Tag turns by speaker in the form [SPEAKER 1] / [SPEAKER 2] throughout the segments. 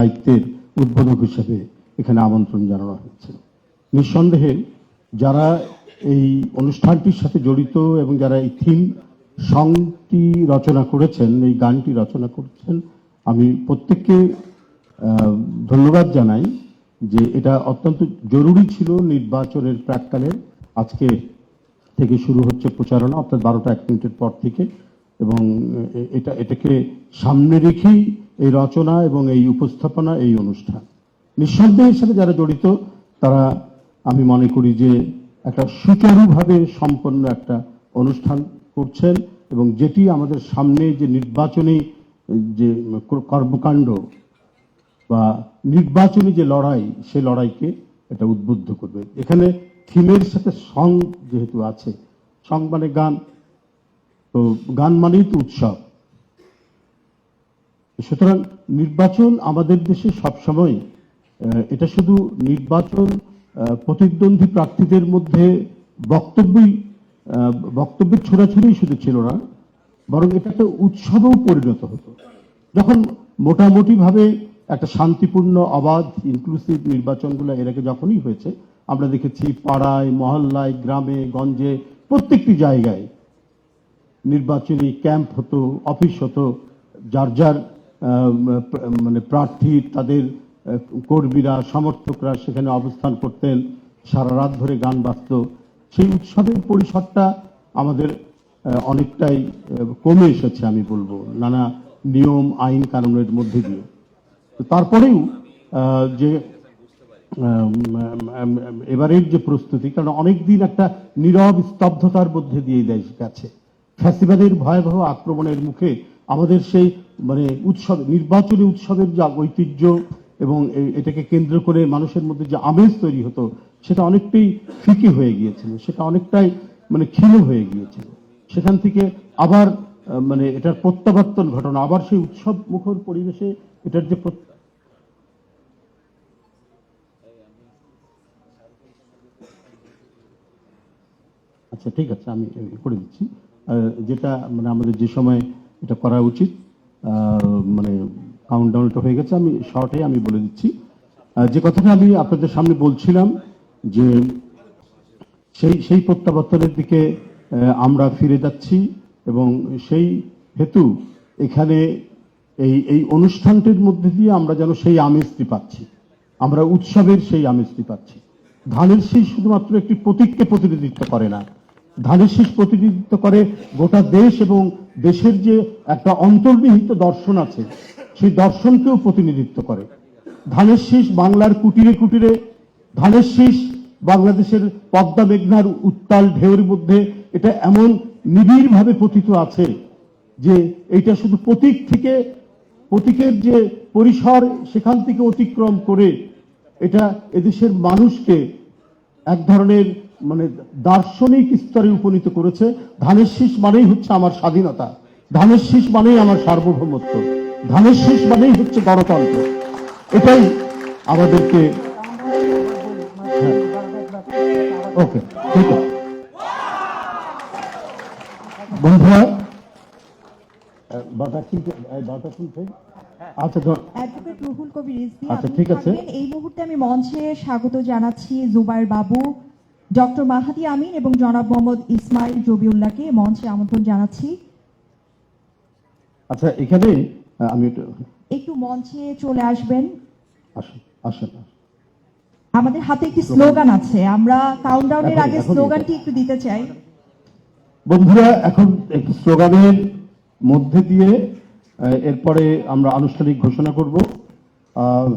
[SPEAKER 1] দায়িত্বের উদ্বোধক হিসেবে এখানে আমন্ত্রণ জানানো হয়েছে নিঃসন্দেহে যারা এই অনুষ্ঠানটির সাথে জড়িত এবং যারা এই থিম সংটি রচনা করেছেন, এই গানটি রচনা করেছেন, আমি প্রত্যেককে ধন্যবাদ জানাই যে এটা অত্যন্ত জরুরি ছিল নির্বাচনের প্রাককালে। আজকে থেকে শুরু হচ্ছে প্রচারণা, অর্থাৎ বারোটা এক মিনিটের পর থেকে। এবং এটা, এটাকে সামনে রেখেই এই রচনা এবং এই উপস্থাপনা, এই অনুষ্ঠান। নিঃসন্দেহের সাথে যারা জড়িত, তারা আমি মনে করি যে একটা সুচারুভাবে সম্পন্ন একটা অনুষ্ঠান করছেন এবং যেটি আমাদের সামনে যে নির্বাচনী, যে কর্মকাণ্ড বা নির্বাচনী যে লড়াই, সে লড়াইকে এটা উদ্বুদ্ধ করবে। এখানে থিমের সাথে সং যেহেতু আছে, সং মানে গান। তো গান মানেই তো উৎসব। সুতরাং নির্বাচন আমাদের দেশে সবসময় এটা শুধু নির্বাচন প্রতিদ্বন্দ্বী প্রার্থীদের মধ্যে বক্তব্যই বক্তব্যের ছোড়াছুড়ি শুধু ছিল না, বরং এটা একটা উৎসবেও পরিণত হতো। যখন মোটামুটিভাবে একটা শান্তিপূর্ণ, অবাধ ইনক্লুসিভ নির্বাচনগুলো এর আগে যখনই হয়েছে, আমরা দেখেছি পাড়ায়, মহল্লায়, গ্রামে, গঞ্জে, প্রত্যেকটি জায়গায় নির্বাচনী ক্যাম্প হতো, অফিস হতো, যার যার মানে প্রার্থী তাদের কর্মীরা, সমর্থকরা সেখানে অবস্থান করতেন। সারা রাত ধরে গান বাজত। সেই উৎসবের পরিসরটা আমাদের অনেকটাই কমে এসেছে আমি বলব। নানা নিয়ম, আইন, কানুনের মধ্যে দিয়ে। তারপরেও যে এবারের যে প্রস্তুতি, কারণ অনেক দিন একটা নীরব স্তব্ধতার মধ্যে দিয়ে দেশ গেছে। ফ্যাসিবাদের ভয়াবহ আক্রমণের মুখে আমাদের সেই মানে উৎসব, নির্বাচনী উৎসবের যে ঐতিহ্য এবং এটাকে কেন্দ্র করে মানুষের মধ্যে যে আমেজ তৈরি হতো, সেটা অনেকটাই ফিকে হয়ে গিয়েছিল, সেটা অনেকটাই মানে ক্ষীণ হয়ে গিয়েছিল। সেখান থেকে আবার মানে এটার প্রত্যাবর্তন ঘটনা, আবার সেই উৎসব মুখর পরিবেশে এটার যে আচ্ছা ঠিক আছে, আমি করে দিচ্ছি। যেটা মানে আমাদের যে সময় এটা করা উচিত। মানে কাউন্টডাউনটা হয়ে গেছে। আমি শর্টে আমি বলে দিচ্ছি। যে কথাটা আমি আপনাদের সামনে বলছিলাম যে সেই সেই প্রত্যাবর্তনের দিকে আমরা ফিরে যাচ্ছি এবং সেই হেতু এখানে এই এই অনুষ্ঠানটির মধ্যে দিয়ে আমরা যেন সেই আমেজটি পাচ্ছি। আমরা উৎসবের সেই আমেজটি পাচ্ছি। ধানের শীষ শুধুমাত্র একটি প্রতীককে প্রতিনিধিত্ব করে না। ধানের শীষ প্রতিনিধিত্ব করে গোটা দেশ এবং দেশের যে একটা অন্তর্নিহিত দর্শন আছে, সেই দর্শনকেও প্রতিনিধিত্ব করে। ধানের শীষ বাংলার কুটিরে কুটিরে, ধানের শীষ বাংলাদেশের পদ্মা মেঘনার উত্তাল ঢেউর মধ্যে এটা এমন নিবিড়ভাবে পতিত আছে যে এটা শুধু প্রতীক থেকে, প্রতীকের যে পরিসর সেখান থেকে অতিক্রম করে এটা এদেশের মানুষকে এক ধরনের মানে দার্শনিক স্তরে উপনীত করেছে। ধানের শীষ মানেই হচ্ছে আমার স্বাধীনতা। ধানের শীষ মানেই আমার সার্বভৌমত্ব। ধানের শীষ মানেই হচ্ছে গণতন্ত্র। এটাই আমাদেরকে ওকে ঠিক আছে। বন্ধুরা আচ্ছা আচ্ছা, ঠিক আছে।
[SPEAKER 2] এই মুহূর্তে আমি মঞ্চে স্বাগত জানাচ্ছি জুবাইর বাবু। ডক্টর মাহাদি আমিন এবং জনাব মোহাম্মদ ইসমাইল জবিউল্লাহকে মঞ্চে আমন্ত্রণ জানাচ্ছি।
[SPEAKER 1] আচ্ছা এখানে আমি একটু
[SPEAKER 2] মঞ্চে চলে আসবেন।
[SPEAKER 1] আসুন আসেন।
[SPEAKER 2] আমাদের হাতে একটি স্লোগান আছে। আমরা কাউন্টডাউনের আগে স্লোগানটি একটু দিতে চাই।
[SPEAKER 1] বন্ধুরা এখন একটি স্লোগানের মধ্যে দিয়ে এরপরে আমরা আনুষ্ঠানিক ঘোষণা করব। আহ,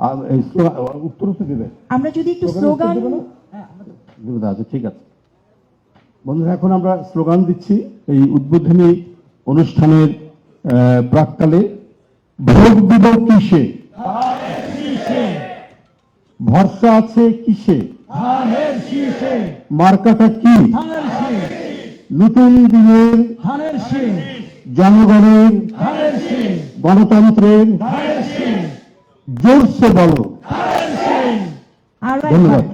[SPEAKER 1] আর এই স্লোগান উত্তর তো দেবে।
[SPEAKER 2] আমরা যদি একটু
[SPEAKER 1] স্লোগান দেবে আচ্ছা ঠিক আছে। বন্ধুরা এখন আমরা স্লোগান দিচ্ছি এই উদ্বোধনী অনুষ্ঠানের আহ, প্রাককালে ভোগ দিব কিসে? ভরসা আছে কিসে? মার্কাটা কি? নতুন দিনের জনগণের গণতন্ত্রের জোরসে বলো। ধন্যবাদ।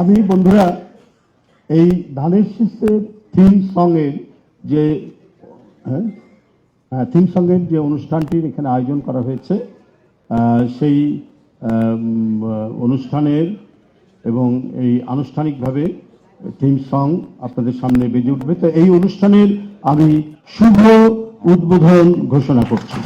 [SPEAKER 1] আমি বন্ধুরা এই ধানের শীষের থিম সং এর যে হ্যাঁ?
[SPEAKER 3] থিম সঙ্গের যে অনুষ্ঠানটির এখানে আয়োজন করা হয়েছে সেই অনুষ্ঠানের এবং এই আনুষ্ঠানিকভাবে থিম সং আপনাদের সামনে বেজে উঠবে। তো এই অনুষ্ঠানের আমি শুভ উদ্বোধন ঘোষণা করছি।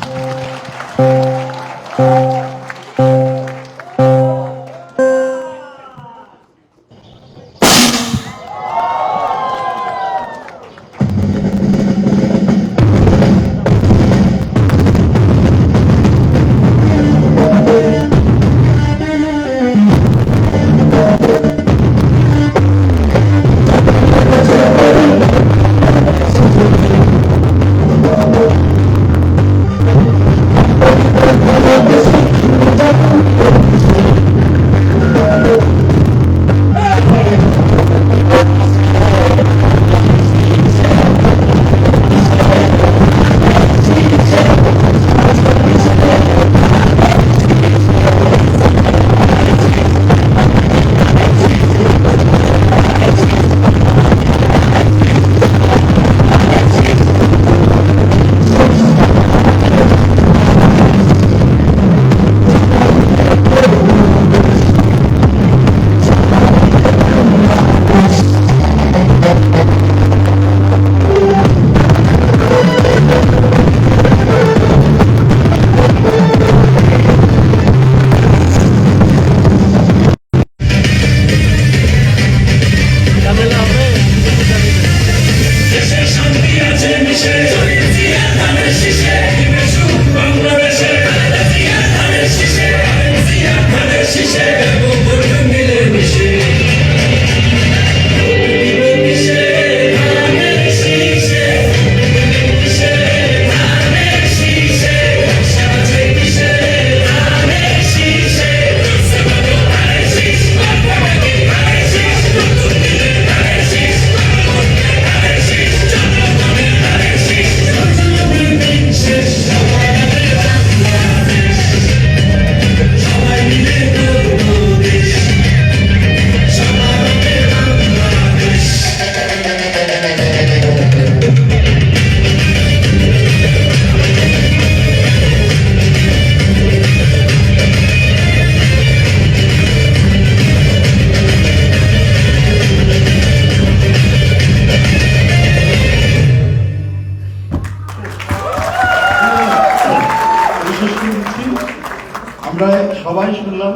[SPEAKER 1] আমরা সবাই শুনলাম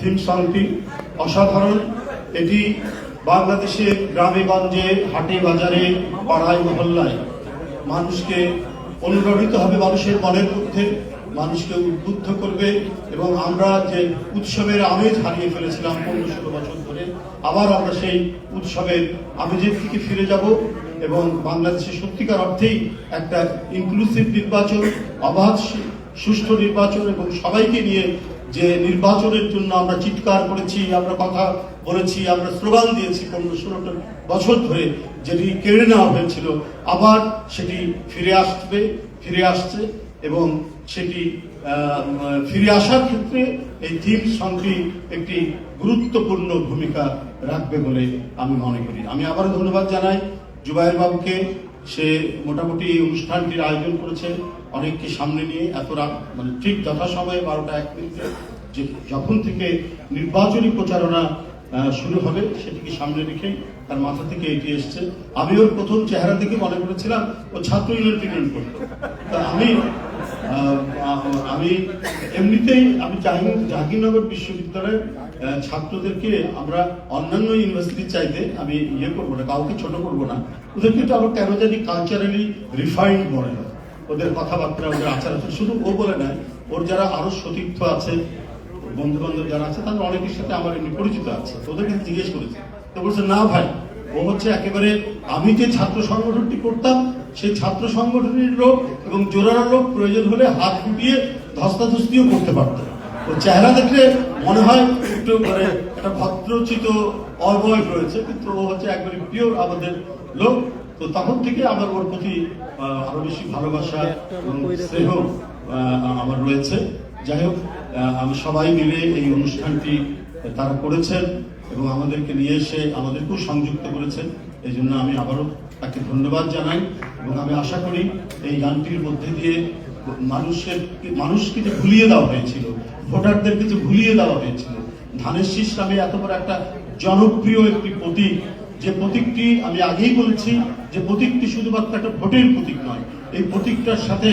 [SPEAKER 1] থিম সংটি অসাধারণ। এটি বাংলাদেশের গ্রামে গঞ্জে হাটে বাজারে, পাড়ায়, মহল্লায় মানুষকে অনুপ্রাণিত হবে মানুষের মনের মধ্যে, মানুষকে উদ্বুদ্ধ করবে এবং আমরা যে উৎসবের আমেজ হারিয়ে ফেলেছিলাম পনেরো ষোলো বছর ধরে, আবার আমরা সেই উৎসবের আমেজের দিকে ফিরে যাব এবং বাংলাদেশে সত্যিকার অর্থেই একটা ইনক্লুসিভ নির্বাচন, অবাধ সুষ্ঠু নির্বাচন এবং সবাইকে নিয়ে যে নির্বাচনের জন্য আমরা চিৎকার করেছি, আমরা কথা বলেছি, আমরা স্লোগান দিয়েছি পনেরো ষোলোটা বছর ধরে যেটি কেড়ে নেওয়া হয়েছিল, আবার সেটি ফিরে আসবে, ফিরে আসছে এবং সেটি ফিরে আসার ক্ষেত্রে এই থিম সংটি একটি গুরুত্বপূর্ণ ভূমিকা রাখবে বলে আমি মনে করি। আমি আবারও ধন্যবাদ জানাই জুবাইর বাবুকে সে মোটামুটি অনুষ্ঠানটির আয়োজন করেছে অনেককে সামনে নিয়ে এত রাত মানে ঠিক যথাসময়ে বারোটা এক মিনিটে, যে যখন থেকে নির্বাচনী প্রচারণা শুরু হবে সেটিকে সামনে রেখে তার মাথা থেকে এটি এসছে। আমি ওর প্রথম চেহারা দেখে মনে করেছিলাম, ও ছাত্র ইউনিয়ন ইউনিয়ন করতো। তা আমি আমি এমনিতেই আমি জাহাঙ্গীরনগর বিশ্ববিদ্যালয়ের ছাত্রদেরকে আমরা অন্যান্য ইউনিভার্সিটির চাইতে আমি ইয়ে করব না, কাউকে ছোট করব না। ওদেরকে তো আবার কেন জানি কালচারালি রিফাইন্ড মনে হয়। ওদের কথাবার্তা, ওদের আচার আচরণ, শুধু ও বলে নয়, ওর যারা আরও সতীর্থ আছে বন্ধু বান্ধব যারা আছে তাদের অনেকের সাথে আমার এমনি পরিচিত আছে তো ওদের কাছে জিজ্ঞেস করেছি। তো বলছে, না ভাই, ও হচ্ছে একেবারে আমি যে ছাত্র সংগঠনটি করতাম, সেই ছাত্র সংগঠনের লোক এবং জোরার লোক প্রয়োজন হলে হাত ফুটিয়ে ধস্তাধস্তিও করতে পারত। চেহারা দেখলে মনে হয় একটু মানে একটা ভদ্রচিত অবয়ব রয়েছে, কিন্তু ও হচ্ছে একবারে পিওর আমাদের লোক। তো তখন থেকে আমার ওর প্রতি আরও বেশি ভালোবাসা এবং স্নেহ আমার রয়েছে। যাই হোক আমি সবাই মিলে এই অনুষ্ঠানটি তারা করেছেন এবং আমাদেরকে নিয়ে এসে আমাদেরকেও সংযুক্ত করেছেন। এই জন্য আমি আবারও তাকে ধন্যবাদ জানাই এবং আমি আশা করি এই গানটির মধ্যে দিয়ে মানুষের মানুষকে যে ভুলিয়ে দেওয়া হয়েছিল ভোটারদেরকে যে ভুলিয়ে দেওয়া হয়েছিল। ধানের শীষ নামে এত বড় একটা জনপ্রিয় একটি প্রতীক। যে প্রতীকটি আমি আগেই বলেছি, যে প্রতীকটি শুধুমাত্র একটা ভোটের প্রতীক নয়। এই প্রতীকটার সাথে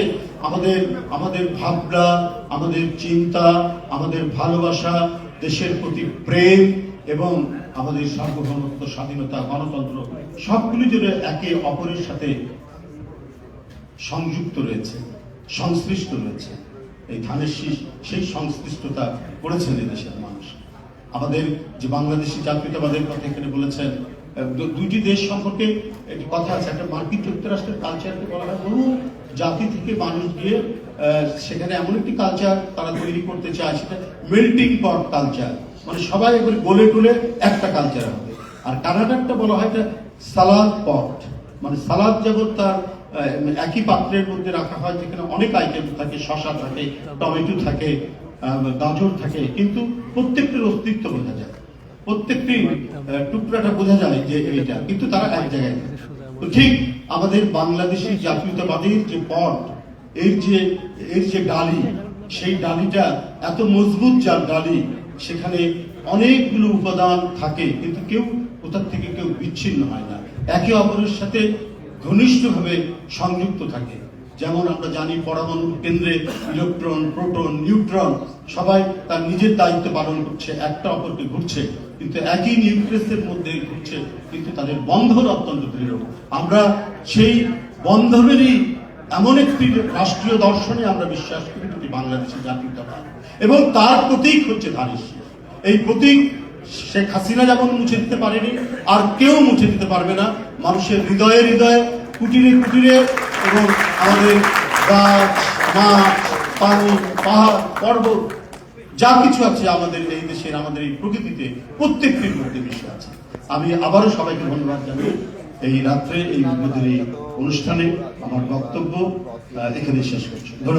[SPEAKER 1] আমাদের আমাদের ভাবনা, আমাদের চিন্তা, আমাদের ভালোবাসা, দেশের প্রতি প্রেম এবং আমাদের সার্বভৌমত্ব, স্বাধীনতা, গণতন্ত্র সবগুলি যেন একে অপরের সাথে সংযুক্ত রয়েছে, সংশ্লিষ্ট রয়েছে। এই ধানের শীষ সেই সংশ্লিষ্টতা করেছেন এই দেশের মানুষ। আমাদের যে বাংলাদেশি জাতীয়তাবাদের কথা এখানে বলেছেন দুইটি দেশ সম্পর্কে একটি কথা আছে, একটা মার্কিন যুক্তরাষ্ট্রের কালচারকে বলা হয়, বহু জাতি থেকে মানুষ গিয়ে সেখানে এমন একটি কালচার তারা তৈরি করতে চায়, সেটা মেল্টিং পট কালচার মানে সবাই এবার গোলে টলে একটা কালচার হবে। আর কানাডারটা বলা হয় সালাদ পট মানে সালাদ যেমন তার একই পাত্রের মধ্যে রাখা হয় যেখানে অনেক আইটেম থাকে, শশা থাকে, টমেটো থাকে গাজর থাকে, কিন্তু প্রত্যেকটির অস্তিত্ব বোঝা যায়। প্রত্যেকটি টুকরাটা বোঝা যায় যে এইটা, কিন্তু তারা এক জায়গায় ঠিক আমাদের বাংলাদেশি জাতীয়তাবাদের যে পট, এর যে এর যে ডালি, সেই ডালিটা এত মজবুত যার ডালি, সেখানে অনেকগুলো উপাদান থাকে, কিন্তু কেউ কোথার থেকে কেউ বিচ্ছিন্ন হয় না। একে অপরের সাথে ঘনিষ্ঠভাবে সংযুক্ত থাকে। যেমন আমরা জানি পরমাণু কেন্দ্রে ইলেকট্রন, প্রোটন, নিউট্রন, সবাই তার নিজের দায়িত্ব পালন করছে, একটা অপরকে ঘুরছে। কিন্তু একই নিউক্লিয়াসের মধ্যে ঘুরছে, কিন্তু তাদের বন্ধন অত্যন্ত দৃঢ়। আমরা সেই বন্ধনেরই এমন একটি রাষ্ট্রীয় দর্শনে আমরা বিশ্বাস করি বাংলাদেশের জাতীয়তাবাদ। এবং তার প্রতীক হচ্ছে শীষ। এই প্রতীক শেখ হাসিনা যেমন মুছে দিতে পারেনি, আর কেউ মুছে দিতে পারবে না। মানুষের হৃদয়ে হৃদয়ে, কুটিরে কুটিরে এবং আমাদের গাছ মাছ পানি, পাহাড়, পর্বত, যা কিছু আছে আমাদের এই দেশের, আমাদের এই প্রকৃতিতে প্রত্যেকটির মধ্যে মিশে আছে। আমি আবারও সবাইকে ধন্যবাদ জানাই এই রাত্রে, এই উদ্বোধনী অনুষ্ঠানে আমার বক্তব্য এখানে শেষ করছি। ধন্যবাদ।